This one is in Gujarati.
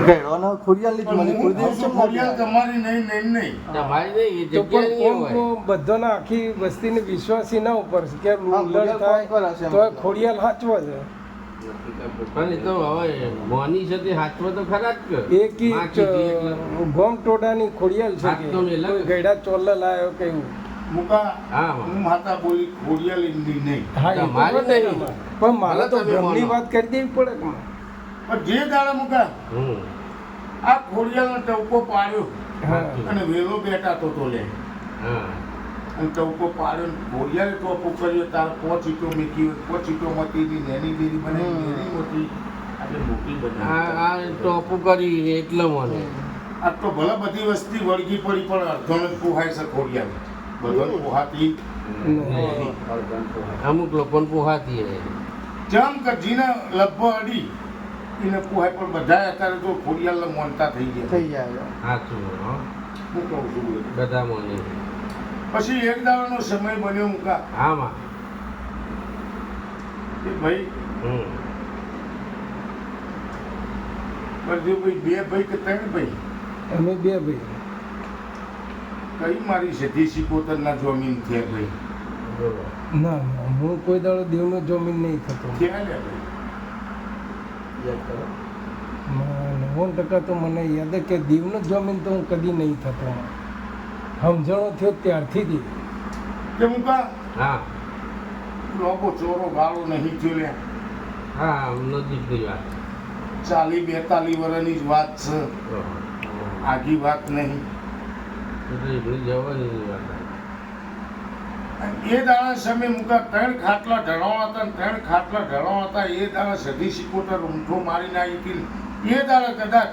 ઘેડોનો ખોડિયાલની જ પણ મને હું કુળદેવ કહું છું, ચમ ના ખોડિયાલ તમારી નહીં નહીં નહીં તમારી નહીં એ જગ્યા નહીં પણ હોય કોમ બધાના આખી વસ્તીને વિશ્વાસી ના ઉપર છે કે થાય તો ખોડિયાલ પણ એ તો હવે મોની છે તે હાથવો તો ખરા જ કે એક ઈ માં કીધી એટલે. ગોમ ટોડાની ખોડિયાલ છે કે તો મેલા કોઈ કે. ગયડા ચોલ્લા લાયો કેવું મુકા હા, હા. હું માતા બોલી ખોડિયાલ નહીં હા એ તો તમારી બરાબર. નહીં. પણ મારે તો. વાત કરી દેવી પડે. પણ જે દાડા મુકા હમ. આ ખોડિયાનો ટવકો પાડ્યો હા. અને વેલો બેઠા તો તો લે. હા. અને ટવકો પાડ્યો ને ખોડિયાએ ટોપો કર્યો તાર પોચ ઈટો મીઠી હોય પોચ ઈટો માંથી ની નેની દેરી બને. નેની મોટી. આજે મોટી આ બનાવી આ ટોપું કરી એટલે મને. આ તો ભલે બધી વસ્તી વળગી પડી પણ અડધોને પોહાય છે ખોડિયાલ. બધોને પોહાતી. નહીં. અમુક લોકોને પોહાતી જેમ કે જીને લભ્ભ અડી એને પોહાય પણ બધા અત્યારે તો ખોડિયાલને મોનતા થઈ ગયા. થઈ જાય સાચું હો. હું કહું છું બધા. મોને. પછી એક દાડાનો સમય બન્યો મુકા આમાં કે ભાઈ હમ. ભાઈ બે ભાઈ કે ત્રણ ભાઈ? અમે બે ભાઈ. કઈ મારી છે સિકોતર ના જમીન છે ભાઈ? ના ના હું કોઈ દાડો દેવનો જમીન નહીં થતો. ક્યાં લે ભાઈ? નવ્વાણું ટકા તો મને યાદ કે દીવનો જમીન તો હું કદી નહીં થતો. સમજણો થયો ત્યારથી જ. કે મુકા હા. લોકો ચોરો ગાળો નહીં થયો લે. હા નજીકની વાત. ચાલી બેતાલી વર્ષની જ વાત છે. આગી વાત નહીં. જવાની વાત. એ દાડા સમય મૂકા ત્રણ ખાટલા ઢળવા હતા ત્રણ ખાટલા ઢળવા હતા. એ દાડા સધી સિકોટર ઊંઠો આવી હતી એ દાડા કદાચ